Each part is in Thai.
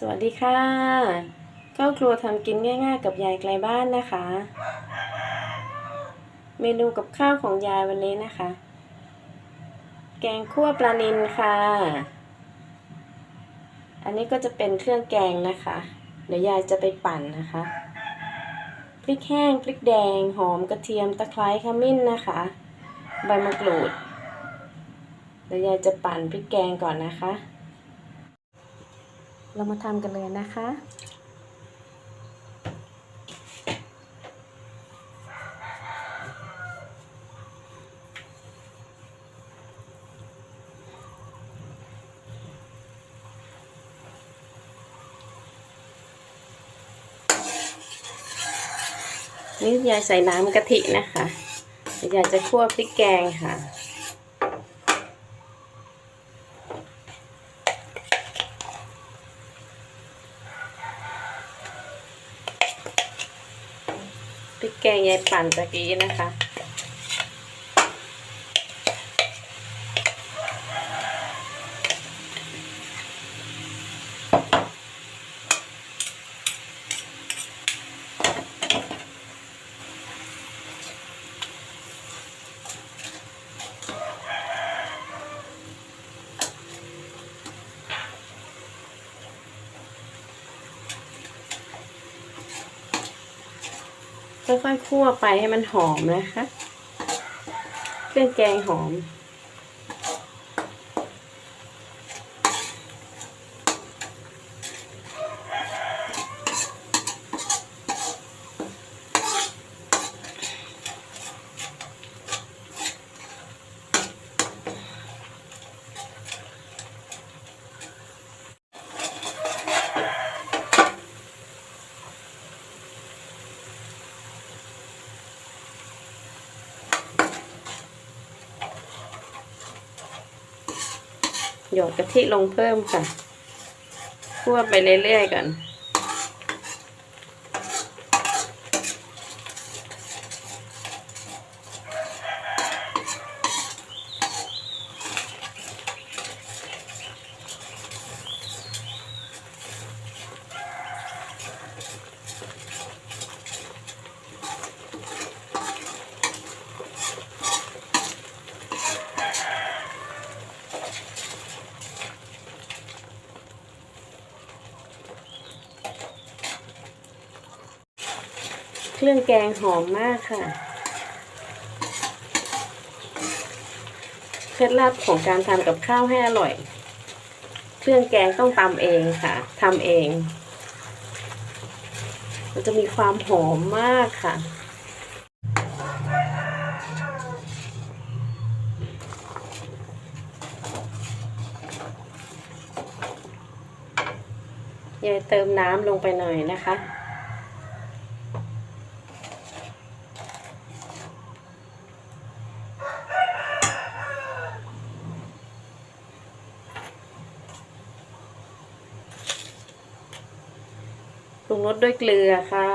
สวัสดีค่ะเข้าครัวทำกินง่าย ๆ กับยายไกลบ้านนะคะ เมนูกับข้าวของยายวันนี้นะคะ แกงคั่วปลานิลค่ะ อันนี้ก็จะเป็นเครื่องแกงนะคะ เดี๋ยวยายจะไปปั่นนะคะ พริกแห้ง พริกแดง หอมกระเทียมตะไคร้ขมิ้นนะคะ ใบมะกรูด เดี๋ยวยายจะปั่นพริกแกงก่อนนะคะ เรามาทำกันเลยนะคะ นี่ยายใส่น้ำกะทินะคะยายจะคั่วพริกแกงค่ะ ริกแกงยายปั่นตะกี้นะคะ ค่อยๆคั่วไปให้มันหอมนะคะ เครื่องแกงหอม หยอดกะทิลงเพิ่มค่ะคั่วไปเรื่อยๆก่อน เครื่องแกงหอมมากค่ะ เคล็ดลับของการทำกับข้าวให้อร่อย เครื่องแกงต้องตำเองค่ะทำเอง มันจะมีความหอมมากค่ะยายเติมน้ำลงไปหน่อยนะคะ ปรุงรสด้วยเกลือค่ะ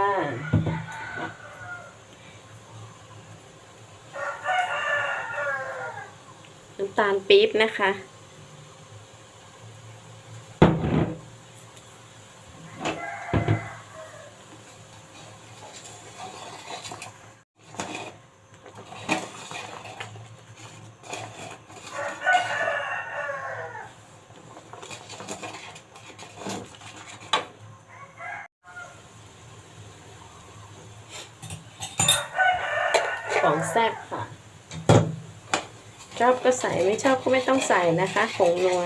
น้ำตาลปี๊บนะคะ งแซ่บค่ะ ชอบก็ใส่ไม่ชอบก็ไม่ต้องใส่นะคะผงนัว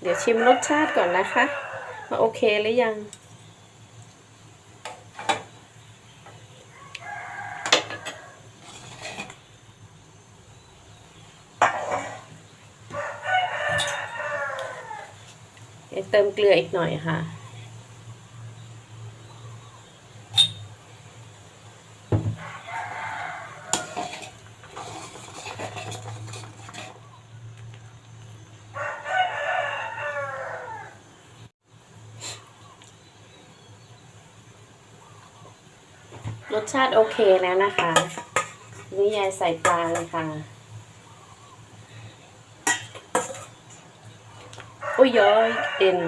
เดี๋ยวชิมรสชาติก่อนนะคะว่าโอเคหรือยังเดี๋ยวเติมเกลืออีกหน่อยค่ะ รสชาติโอเคแล้วนะคะนี่ยายใส่ปลาเลยค่ะอุ้ยย้อยเอ็น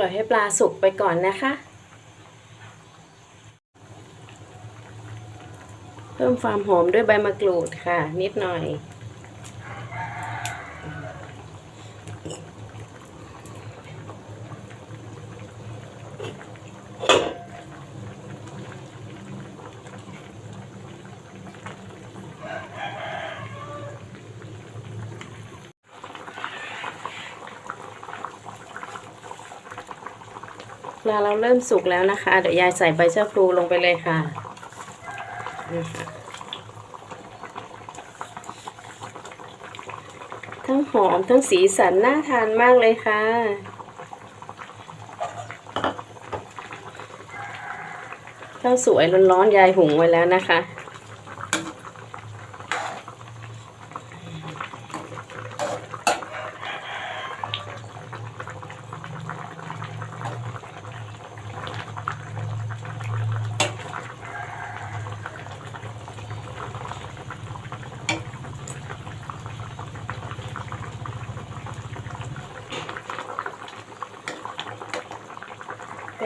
ล่อยให้ปลาสุกไปก่อนนะคะ เพิ่มความหอมด้วยใบมะกรูดค่ะ นิดหน่อย ลาเราเริ่มสุกแล้วนะคะ เดี๋ยวยายใส่ใบชะพลูลงไปเลยค่ะนี่ค่ะทั้งหอมทั้งสีสันน่าทานมากเลยค่ะ ข้าวสวยร้อนๆยายหุงไว้แล้วนะคะ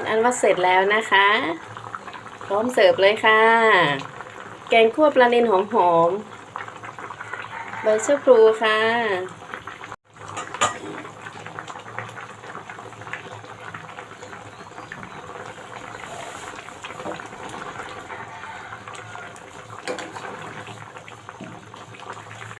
อันว่าเสร็จแล้วนะคะ พร้อมเสิร์ฟเลยค่ะ แกงคั่วปลานินหอมๆใบชะพลูค่ะ